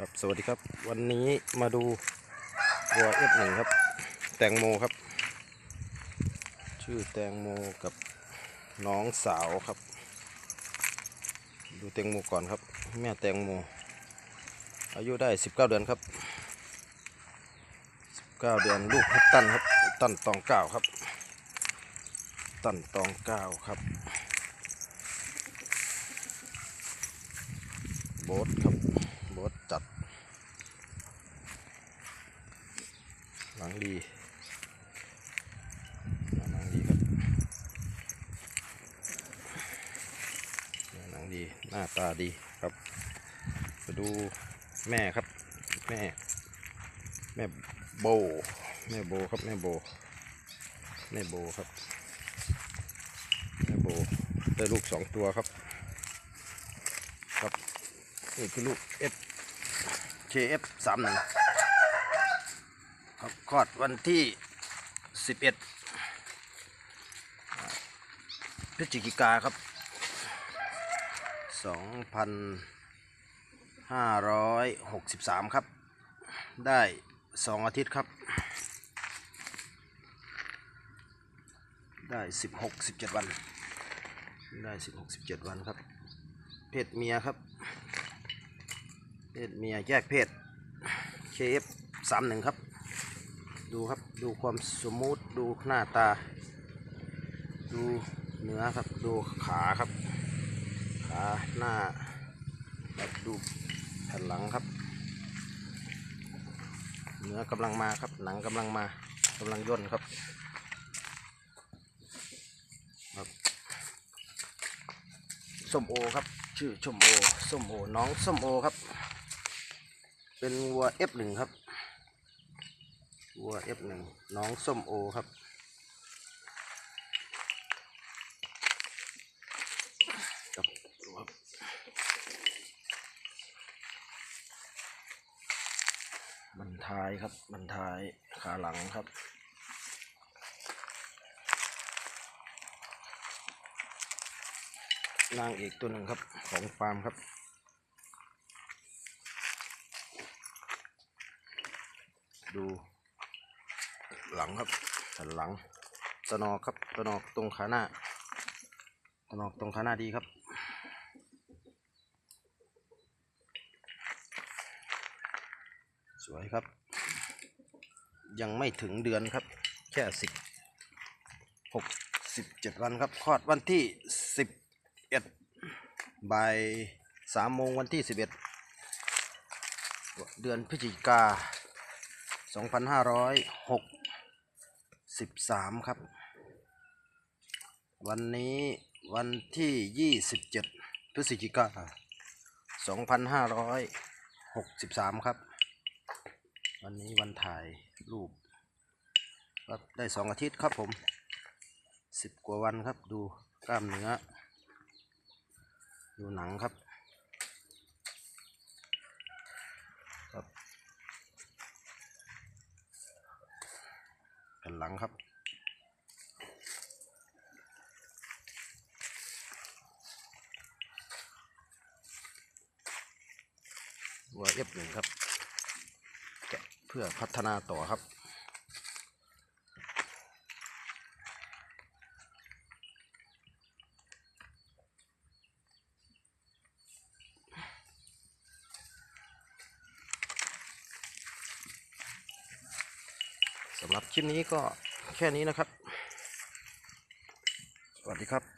ครับสวัสดีครับ วันนี้มาดูวัวเอฟหนึ่งครับ แตงโมครับ ชื่อแตงโมกับน้องสาวครับ ดูแตงโมก่อนครับ แม่แตงโม อายุได้ 19 เดือนครับ 19 เดือนลูกฮัตตันครับตันตองเก้าครับ ตันตองเก้าครับโบทครับทจัด หลังดีหนังดีครับหนังดีหน้าตาดีครับไปดูแม่ครับ แม่ แม่โบ แม่โบครับแม่โบ แม่โบครับ แม่โบได้ลูกสองตัวครับ ครับนี่คือลูก F KF สามหนึ่ง ครับคลอดวันที่ 11 พฤศจิกาครับ 2563 ครับ ได้ 2 อาทิตย์ครับ ได้ 16 17 วัน ได้ 16 17 วันครับ เพศเมียครับ เพศเมียแยกเพศ KF 31 ครับ ดูครับดูความสมูทดูหน้าตา ดูเนื้อครับดูขาครับ ขาหน้าแบบดูแผ่นหลังครับ เนื้อกำลังมาครับหนังกำลังมากำลังย่นครับครับส้มโอครับ ชื่อชมโอส้มโอน้องส้มโอครับ เป็นวัว F1 ครับ วัว F1 น้องส้มโอครับครับดูครับบันท้ายครับบันท้ายขาหลังครับนางเอกตัวหนึ่งครับของฟาร์มครับดู หลังครับสันหลังตนอกครับตนอกตรงขาหน้าตนอกตรงขาหน้าดีครับสวยครับ ยังไม่ถึงเดือนครับ แค่สิบหกสิบเจ็ดวันครับคลอดวันที่สิบเอ็ดบ่ายสามโมงวันที่สิบเอ็ดเดือนพฤศจิกาสองพันห้าร้อยหก 2563ครับ วันนี้วันที่27พฤศจิกายน2563ครับ วันนี้วันถ่ายรูปครับได้สองอาทิตย์ครับผม10กว่าวันครับดูกล้ามเนื้อ ดูหนังครับครับ ผ่นหลังครับวัว F1 ครับ แกะเพื่อพัฒนาต่อครับ สำหรับคลิปนี้ก็แค่นี้นะครับ สวัสดีครับ